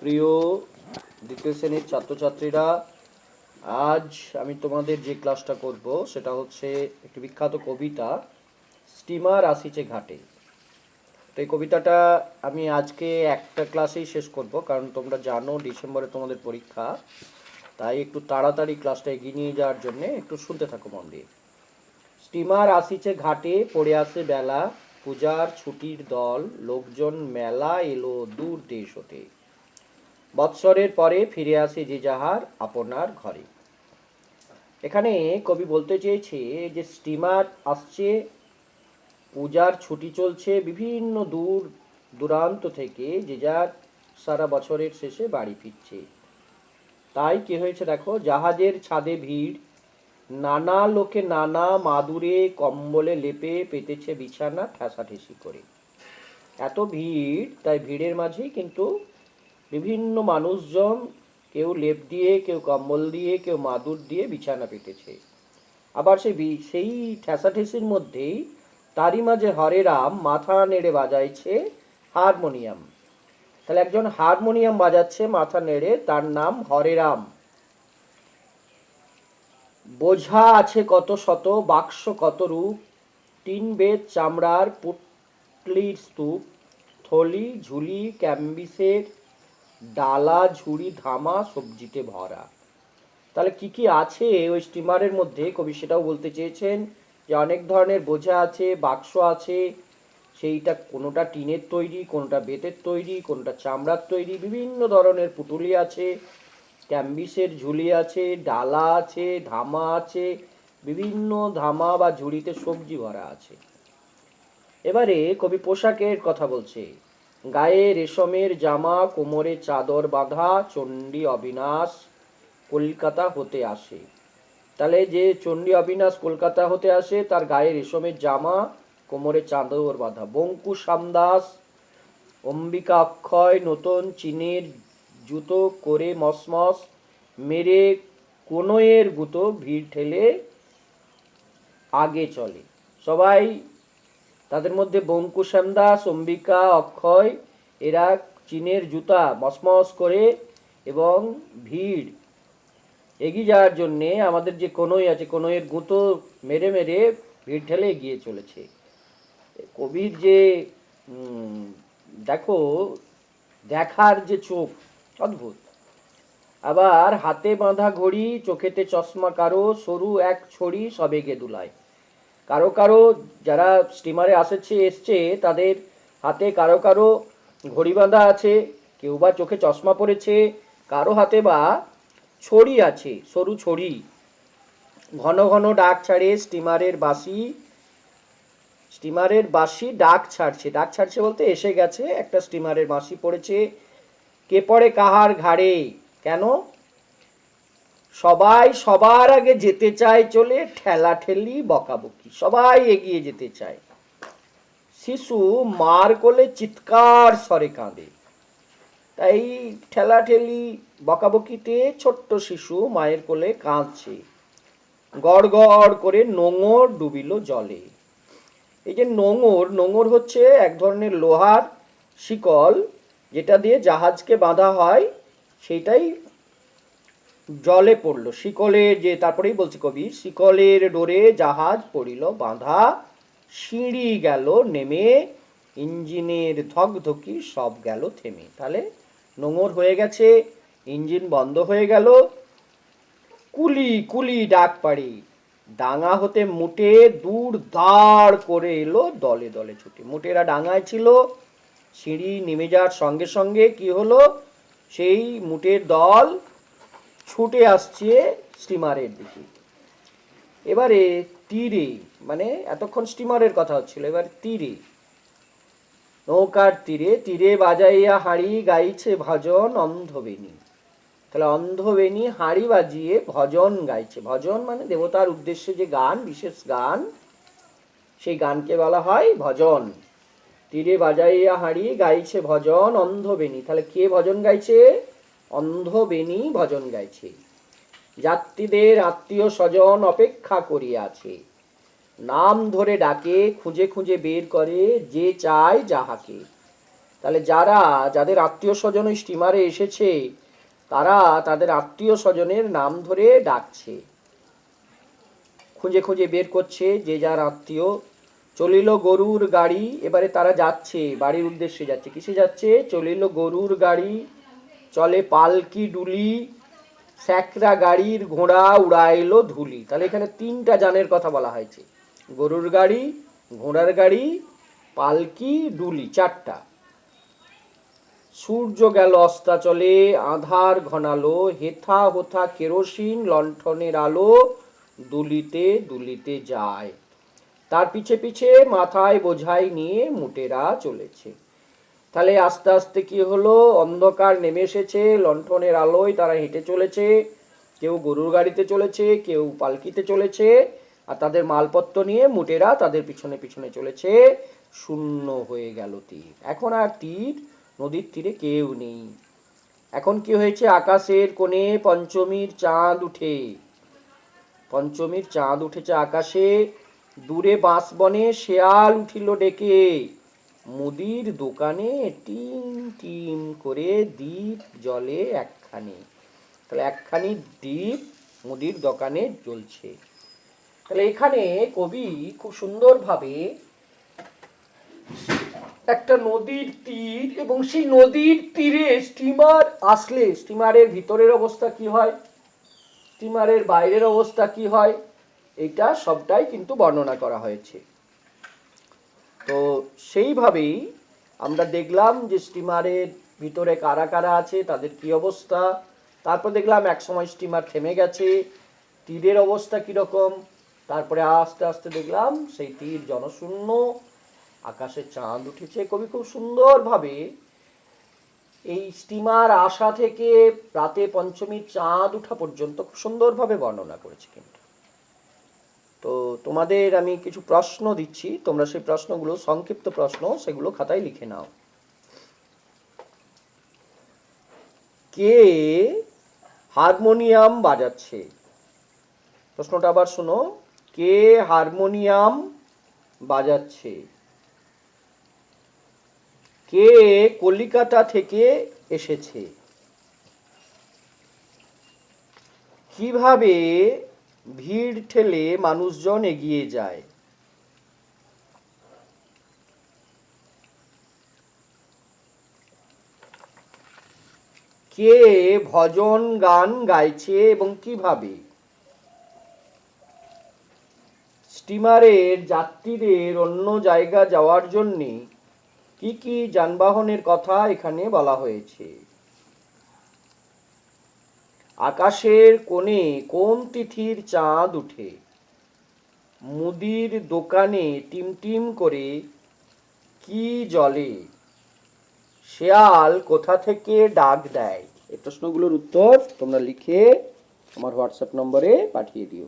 প্রিয় দ্বিতীয় শ্রেণির ছাত্রছাত্রীরা, আজ আমি তোমাদের যে ক্লাসটা করব, সেটা হচ্ছে একটি বিখ্যাত কবিতা স্টিমার আসিছে ঘাটে। তো এই কবিতাটা আমি আজকে একটা ক্লাসেই শেষ করব, কারণ তোমরা জানো ডিসেম্বরে তোমাদের পরীক্ষা, তাই একটু তাড়াতাড়ি ক্লাসটা এগিয়ে নিয়ে যাওয়ার জন্য একটু শুনতে থাকো মন দিয়ে। স্টিমার আসিছে ঘাটে পড়ে আসে বেলা, পূজার ছুটির দল, লোকজন মেলা এলো দূর দেশ হতে। বৎসরের পরে ফিরে আসে যে যাহার আপনার ঘরে। এখানে কবি বলতে চেয়েছে যে স্টিমার আসছে, পূজার ছুটি চলছে, বিভিন্ন দূর দূরান্ত থেকে যে যার সারা বছরের শেষে বাড়ি ফিরছে। তাই কি হয়েছে দেখো, জাহাজের ছাদে ভিড়, নানা লোকে নানা মাদুরে কম্বলে লেপে পেতেছে বিছানা ঠেসাঠেসি করে। এত ভিড়, তাই ভিড়ের মাঝেই কিন্তু বিভিন্ন মানুষজন কেউ লেপ দিয়ে, কেউ কম্বল দিয়ে, কেউ মাদুর দিয়ে বিছানা পেতেছে। আবার সেই সেই ঠেসাঠেসির মধ্যেই তারই মাঝে হরে রাম মাথা নেড়ে বাজাইছে হারমোনিয়াম। তাহলে একজন হারমোনিয়াম বাজাচ্ছে মাথা নেড়ে, তার নাম হরে রাম। বোঝা আছে কত শত, বাক্স কত রূপ তিন বেদ চামড়ার পুটলির স্তূপ, থলি, ঝুলি, ক্যাম্বিসের ডালা, ঝুড়ি, ধামা, সবজিতে ভরা। তাহলে কি কি আছে ওই স্টিমারের মধ্যে? কবি সেটাও বলতে চেয়েছেন যে অনেক ধরনের বোঝা আছে, বাক্স আছে। সেইটা কোনোটা টিনের তৈরি, কোনোটা বেতের তৈরি, কোনোটা চামড়ার তৈরি, বিভিন্ন ধরনের পুটুলি আছে, ক্যাম্বিসের ঝুলি আছে, ডালা আছে, ধামা আছে, বিভিন্ন ধামা বা ঝুড়িতে সবজি ভরা আছে। এবারে কবি পোশাকের কথা বলছে। গায়ে রেশমের জামা, কোমরে চাদর বাঁধা, চণ্ডী অবিনাশ কলকাতা হতে আসে। তাহলে যে চণ্ডী অবিনাশ কলকাতা হতে আসে, তার গায়ে রেশমের জামা, কোমরে চাদর বাঁধা। বঙ্কু সামদাস অম্বিকা অক্ষয়, নতুন চীনের জুতো করে মসমস মেরে কোনোয়ের গুতো ভিড় ঠেলে আগে চলে। সবাই তাদের মধ্যে বঙ্কু শ্যামদাস অম্বিকা অক্ষয়, এরা চীনের জুতা মসমস করে এবং ভিড় এগিয়ে যাওয়ার জন্যে আমাদের যে কোনোই আছে, কোনোইয়ের গুঁতো মেরে মেরে ভিড় ঠেলে এগিয়ে চলেছে। কবির যে দেখো, দেখার যে চোখ, অদ্ভুত। আবার হাতে বাঁধা ঘড়ি, চোখেতে চশমা কারও, সরু এক ছড়ি, সবেগে দুলায়। কারও কারও যারা স্টিমারে আসেছে, এসছে, তাদের হাতে কারও কারও ঘড়ি বাঁধা আছে, কেউ বা চোখে চশমা পড়েছে কারও হাতে বা ছড়ি আছে, সরু ছড়ি। ঘন ঘন ডাক ছাড়ে স্টিমারের বাসি স্টিমারের বাসি ডাক ছাড়ছে। ডাক ছাড়ছে বলতে এসে গেছে, একটা স্টিমারের বাসি পড়েছে। কে পড়ে কাহার ঘাড়ে? কেন? সবাই সবার আগে যেতে চায় চলে ঠেলা ঠেলি বকাবকি। সবাই এগিয়ে যেতে চায়। শিশু মার কোলে চিৎকার স্বরে কাঁদে। তাই ঠেলা ঠেলি বকাবকিতে ছোট্ট শিশু মায়ের কোলে কাঁদছে। গড় গড় করে নোঙর ডুবিল জলে। এই যে নোঙর নোঙর হচ্ছে এক ধরনের লোহার শিকল, যেটা দিয়ে জাহাজকে বাঁধা হয়। সেইটাই জলে পড়ল। শিকলের যে, তারপরেই বলছে কবি, শিকলের ডোরে জাহাজ পড়িল বাঁধা, সিঁড়ি গেল নেমে, ইঞ্জিনের ধকধকি সব গেল থেমে। তাহলে নোঙর হয়ে গেছে, ইঞ্জিন বন্ধ হয়ে গেল, কুলি কুলি ডাক পাড়ি, ডাঙা হতে মুটে দূর দাঁড় করে এলো দলে দলে ছুটে। মুটেরা ডাঙায় ছিল, সিঁড়ি নেমে যাওয়ার সঙ্গে সঙ্গে কি হলো, সেই মুটের দল ছুটে আসছে স্টিমারের দিকে। এবারে তীরে মানে এতক্ষণ স্টিমারের কথা হচ্ছিল, এবার তীরে। নৌকার তীরে তীরে বাজাইয়া হাঁড়ি গাইছে ভজন অন্ধবেণী। তাহলে অন্ধবেণী হাঁড়ি বাজিয়ে ভজন গাইছে। ভজন মানে দেবতার উদ্দেশ্যে যে গান, বিশেষ গান, সেই গানকে বলা হয় ভজন। তীরে বাজাইয়া হাঁড়ি গাইছে ভজন অন্ধবেণী। তাহলে কে ভজন গাইছে? অন্ধবেণী ভজন গাইছে। যাত্রীদের আত্মীয় স্বজন অপেক্ষা করিয়াছে। নাম ধরে ডাকে, খুঁজে খুঁজে বের করে যে চায় যাহাকে। তাহলে যারা, যাদের আত্মীয় স্বজন স্টিমারে এসেছে, তারা তাদের আত্মীয় স্বজনের নাম ধরে ডাকছে। খুঁজে খুঁজে বের করছে যে যার আত্মীয়। চলিল গরুর গাড়ি, এবারে তারা যাচ্ছে, বাড়ির উদ্দেশ্যে যাচ্ছে। কিসে যাচ্ছে? চলিল গরুর গাড়ি চলে পালকি ডুলি স্যাকরা গাড়ির ঘোড়া উড়াইলো ধুলি। তাহলে এখানে তিনটা যানের কথা বলা হয়েছে। গরুর গাড়ি, ঘোড়ার গাড়ি, পালকি ডুলি, চারটা। সূর্য গেল অস্তাচলে, আধার ঘনালো, হেথা হোথা কেরোসিন, লণ্ঠনের আলো দুলিতে দুলিতে যায়। তার পিছে পিছে মাথায় বোঝাই নিয়ে মুটেরা চলেছে। তাহলে আস্তে আস্তে কি হলো? অন্ধকার নেমে এসেছে, লণ্ঠনের আলোয় তারা হেঁটে চলেছে। কেউ গরুর গাড়িতে চলেছে, কেউ পালকিতে চলেছে, আর তাদের মালপত্র নিয়ে মুটেরা তাদের পিছনে পিছনে চলেছে। শূন্য হয়ে গেল তীর। এখন আর তীর নদীর তীরে কেউ নেই। এখন কি হয়েছে? আকাশের কোণে পঞ্চমীর চাঁদ উঠে। পঞ্চমীর চাঁদ উঠেছে আকাশে। দূরে বাঁশবনে শেয়াল উঠিল ডেকে। মুদির দোকানে টিম টিম করে দ্বীপ জলে একখানি। তাহলে একখানি দ্বীপ মুদির দোকানে জ্বলছে। তাহলে এখানে কবি খুব সুন্দরভাবে একটা নদীর তীর এবং সেই নদীর তীরে স্টিমার আসলে স্টিমারের ভিতরের অবস্থা কি হয়? স্টিমারের বাইরের অবস্থা কি হয়? এটা সবটাই কিন্তু বর্ণনা করা হয়েছে। তো সেইভাবেই আমরা দেখলাম যে স্টিমারের ভিতরে কারা কারা আছে, তাদের কি অবস্থা। তারপর দেখলাম এক সময় স্টিমার থেমে গেছে, তীরের অবস্থা কীরকম। তারপরে আস্তে আস্তে দেখলাম সেই তীর জনশূন্য, আকাশে চাঁদ উঠেছে। কবি খুব সুন্দরভাবে এই স্টিমার আসা থেকে রাতে পঞ্চমী চাঁদ উঠা পর্যন্ত খুব সুন্দরভাবে বর্ণনা করেছে কিন্তু। তোমাদের আমি কিছু প্রশ্ন দিচ্ছি। তোমরা সেই প্রশ্নগুলো, সংক্ষিপ্ত প্রশ্ন, সেগুলো খাতায় লিখে নাও। কে হারমোনিয়াম বাজাচ্ছে? প্রশ্নটা আবার শোনো। কে হারমোনিয়াম বাজাচ্ছে? কে কলিকাতা থেকে এসেছে? কীভাবে ভিড় ঠেলে মানুষজন এগিয়ে যায়। কে ভজন গান গাইছে এবং কীভাবে? স্টিমারের যাত্রীদের অন্য জায়গা যাওয়ার জন্যে কি কি যানবাহনের কথা এখানে বলা হয়েছে? আকাশের কোণে কোন তিথির চাঁদ উঠে? মুদির দোকানে টিমটিম করে কি জলে শেয়াল কোথা থেকে ডাক দেয়? এই প্রশ্নগুলোর উত্তর তোমরা লিখে আমার হোয়াটসঅ্যাপ নম্বরে পাঠিয়ে দিও।